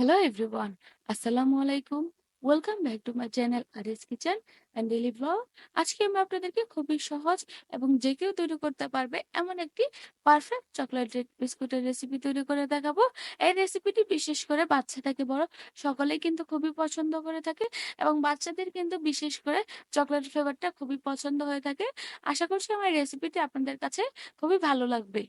Hello, everyone. Assalamu alaikum. Welcome back to my channel Aris kitchen and daily blog আজকে আমি আপনাদেরকে খুবই সহজ এবং যে কেউ তৈরি করতে পারবে এমন একটি পারফেক্ট চকলেট বিস্কুটের রেসিপি তৈরি করে দেখাবো এই রেসিপিটি বিশেষ করে বাচ্চা থেকে বড়, সকলেই কিন্তু খুবই পছন্দ করে থাকে এবং বাচ্চাদের কিন্তু বিশেষ করে চকলেট ফ্লেভারটা খুবই পছন্দ হয়ে থাকে আশা করছি আমার রেসিপিটি আপনাদের কাছে খুবই ভালো লাগবে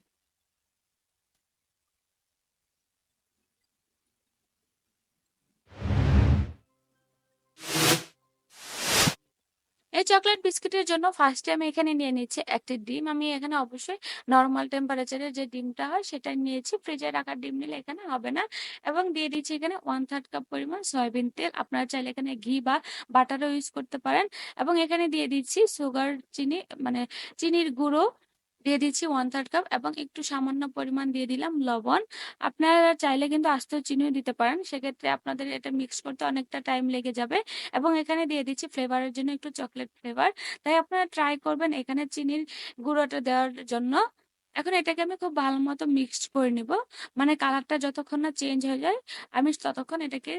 এই চকলেট বিস্কিটের জন্য ফার্স্টে আমি এখানে নিয়ে নিচ্ছি একটি ডিম। আমি এখানে অবশ্যই নর্মাল টেম্পারেচারে যে ডিমটা হয় সেটা নিয়েছি। ফ্রিজে রাখার ডিম নিলে এখানে হবে না। এবং দিয়ে দিচ্ছি এখানে ওয়ান থার্ড কাপ পরিমাণ সয়াবিন তেল। আপনারা চাইলে এখানে ঘি বা বাটারও ইউজ করতে পারেন। এবং এখানে দিয়ে দিচ্ছি সুগার চিনি মানে চিনির গুঁড়ো দিয়ে দিচ্ছি ওয়ান থার্ড কাপ এবং একটু সামান্য পরিমাণ দিয়ে দিলাম লবণ। আপনারা চাইলে কিন্তু আস্ত চিনিও দিতে পারেন, সেক্ষেত্রে আপনাদের এটা মিক্স করতে অনেকটা টাইম লেগে যাবে। এবং এখানে দিয়ে দিচ্ছি ফ্লেভারের জন্য একটু চকলেট ফ্লেভার তাই আপনারা ট্রাই করবেন এখানে চিনির গুঁড়োটা দেওয়ার জন্য। এখন এটাকে আমি খুব ভালো মতো মিক্সড করে নিব। মানে কালারটা যতক্ষণ না চেঞ্জ হয়ে যায়, আমি ততক্ষণ এটাকে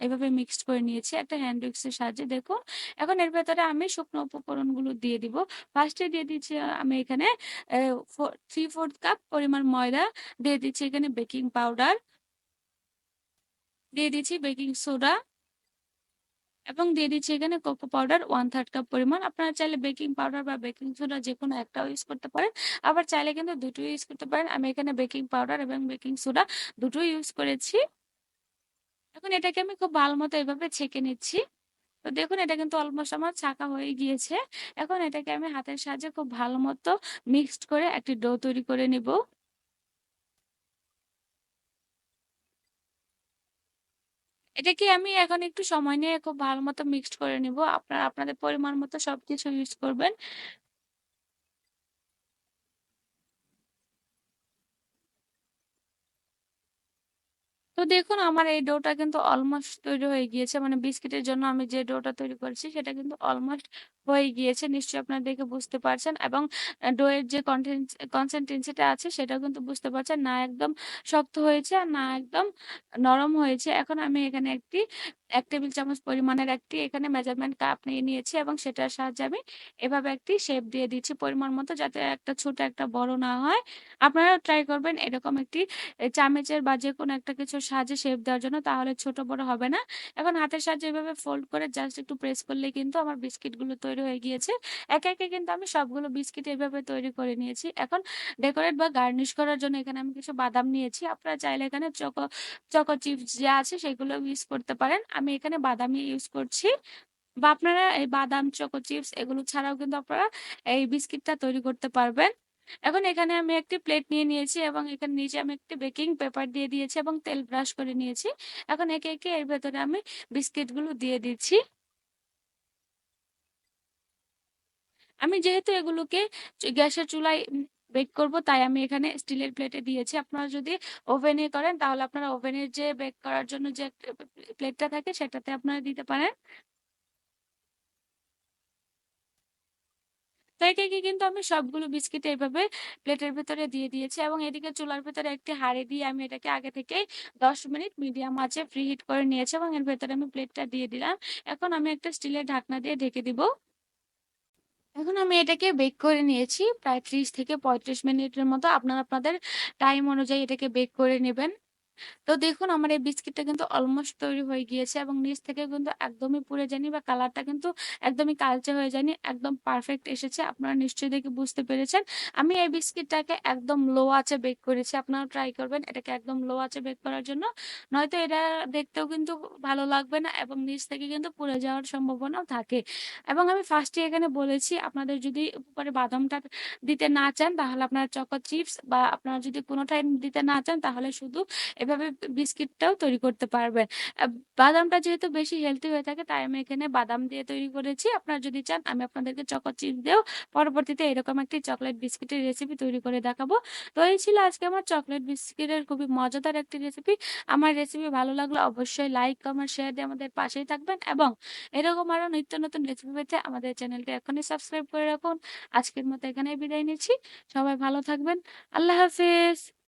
এভাবে মিক্সড করে নিয়েছি। একটা হ্যান্ড উইক্সের সাহায্যে দেখুন এখন এর ভেতরে আমি শুকনো উপকরণগুলো দিয়ে দিব। ফার্স্টে দিয়ে দিচ্ছি আমি এখানে থ্রি ফোর্থ কাপ পরিমাণ ময়দা দিয়ে দিচ্ছি এখানে বেকিং পাউডার দিয়ে দিচ্ছি বেকিং সোডা এবং দিয়ে দিচ্ছি এখানে cocoa powder one third cup পরিমাণ। আপনারা চাইলে বেকিং পাউডার বা বেকিং সোডা যে কোনো একটাও ইউজ করতে পারেন। আবার চাইলে কিন্তু দুটো ইউজ করতে পারেন। আমি এখানে বেকিং পাউডার এবং বেকিং সোডা দুটো ইউজ করেছি। এখন এটাকে আমি খুব ভালো মতো এভাবে ছেঁকে নিচ্ছি। তো দেখুন, এটা কিন্তু অলমোস্ট আমার ছাকা হয়ে গিয়েছে। এখন এটাকে আমি হাতের সাহায্যে খুব ভালো মতো মিক্সড করে একটি ডো তৈরি করে নিব। এটাকে আমি এখন একটু সময় নিয়ে খুব ভালো মতো মিক্সড করে নিব। আপনারা, আপনাদের পরিমাণ মতো সবকিছু ইউজ করবেন। দেখুন, আমার এই ডোটা কিন্তু অলমোস্ট তৈরি হয়ে গিয়েছে। মানে বিস্কিটের জন্য আমি যে ডোটা তৈরি করেছি, সেটা কিন্তু অলমোস্ট হয়ে গিয়েছে। নিশ্চয়ই আপনারা দেখে বুঝতে পারছেন এবং ডোয়ের যে কনসেন্টেন্সিটা আছে, সেটাও কিন্তু বুঝতে পারছেন। না একদম শক্ত হয়েছে আর না একদম নরম হয়েছে। এখন আমি এখানে একটি, এক টেবিল চামচ পরিমাণের একটি এখানে মেজারমেন্ট কাপ নিয়ে নিয়েছি এবং সেটার সাহায্যে আমি এভাবে একটি শেপ দিয়ে দিচ্ছি পরিমাণ মতো যাতে একটা ছোট একটা বড় না হয়। আপনারাও ট্রাই করবেন এরকম একটি চামচের বা যে কোনো একটা কিছুর সাহায্যে শেপ দেওয়ার জন্য, তাহলে ছোট বড় হবে না। এখন হাতের সাহায্যে এভাবে ফোল্ড করে জাস্ট একটু প্রেস করলে কিন্তু আমার বিস্কিটগুলো তৈরি হয়ে গিয়েছে। একে একে কিন্তু আমি সবগুলো বিস্কিট এভাবে তৈরি করে নিয়েছি। এখন ডেকোরেট বা গার্নিশ করার জন্য এখানে আমি কিছু বাদাম নিয়েছি। আপনারা চাইলে এখানে চকো চকো চিপস যা আছে সেগুলো ইউজ করতে পারেন। আমি এখানে বাদামই ইউজ করছি। বা আপনারা এই বাদাম চকো চিপস এগুলো ছাড়াও কিন্তু আপনারা এই বিস্কিটটা তৈরি করতে পারবেন। এখন এখানে আমি একটি প্লেট নিয়ে নিয়েছি এবং এখানে নিচে আমি একটি বেকিং পেপার দিয়ে দিয়েছি এবং তেল ব্রাশ করে নিয়েছি। এখন একে একে এর ভেতরে আমি বিস্কিটগুলো দিয়ে দিচ্ছি। আমি যেহেতু এগুলোকে গ্যাসের চুলায় বেক করব, তাই আমি এখানে স্টিলের প্লেটে দিয়েছি। আপনারা যদি ওভেনে করেন, তাহলে আপনারা ওভেনের যে বেক করার জন্য যে প্লেটটা থাকে, সেটাতে আপনারা দিতে পারেন। তো একে কিন্তু আমি সবগুলো বিস্কিট এইভাবে প্লেটের ভেতরে দিয়ে দিয়েছি এবং এদিকে চুলার ভেতরে একটি হাঁড়ি দিয়ে আমি এটাকে আগে থেকে দশ মিনিট মিডিয়াম আঁচে ফ্রি হিট করে নিয়েছি এবং এর ভেতরে আমি প্লেটটা দিয়ে দিলাম। এখন আমি একটা স্টিলের ঢাকনা দিয়ে ঢেকে দিব। এখন আমি এটাকে বেক করে নিয়েছি, প্রায় ত্রিশ থেকে পঁয়ত্রিশ মিনিটের মতো। আপনারা আপনাদের টাইম অনুযায়ী এটাকে বেক করে নেবেন। তো দেখুন আমার এই বিস্কিটটা কিন্তু অলমোস্ট তৈরি হয়ে গিয়েছে এবং নিচ থেকে কিন্তু একদমই পুড়ে যায়নি বা কালারটা কিন্তু একদমই কালচে হয়ে যায়নি, একদম পারফেক্ট এসেছে। আপনারা নিশ্চয়ই দেখে বুঝতে পেরেছেন। আমি এই বিস্কিটটাকে একদম লো আছে বেক করেছি আপনারা ট্রাই করবেন এটাকে একদম লো আছে বেক করার জন্য। নয়তো এটা দেখতেও কিন্তু ভালো লাগবে না এবং নিচ থেকে কিন্তু পুড়ে যাওয়ার সম্ভাবনাও থাকে। এবং আমি ফার্স্টে এখানে বলেছি, আপনাদের যদি উপরে বাদামটা দিতে না চান, তাহলে আপনারা চকো চিপস বা আপনারা যদি কোনোটাই দিতে না চান, তাহলে শুধু এভাবে বিস্কিটটাও তৈরি করতে পারবেন। বাদামটা যেহেতু বেশি হেলদি হয়ে থাকে, তাই আমি এখানে বাদাম দিয়ে তৈরি করেছি। আপনারা যদি চান, আমি আপনাদেরকে চকো চিপস দিয়েও পরবর্তীতে এরকম একটি চকলেট বিস্কিটের রেসিপি তৈরি করে দেখাবো। তো এই ছিল আজকে আমার চকলেট বিস্কিটের খুবই মজাদার একটি রেসিপি আমার রেসিপি ভালো লাগলে অবশ্যই লাইক কমেন্ট শেয়ার দিয়ে আমাদের পাশেই থাকবেন এবং এরকম আরও নিত্য নতুন রেসিপি পেতে আমাদের চ্যানেলটি এখনই সাবস্ক্রাইব করে রাখুন। আজকের মতো এখানেই বিদায় নিচ্ছি। সবাই ভালো থাকবেন। আল্লাহ হাফিজ।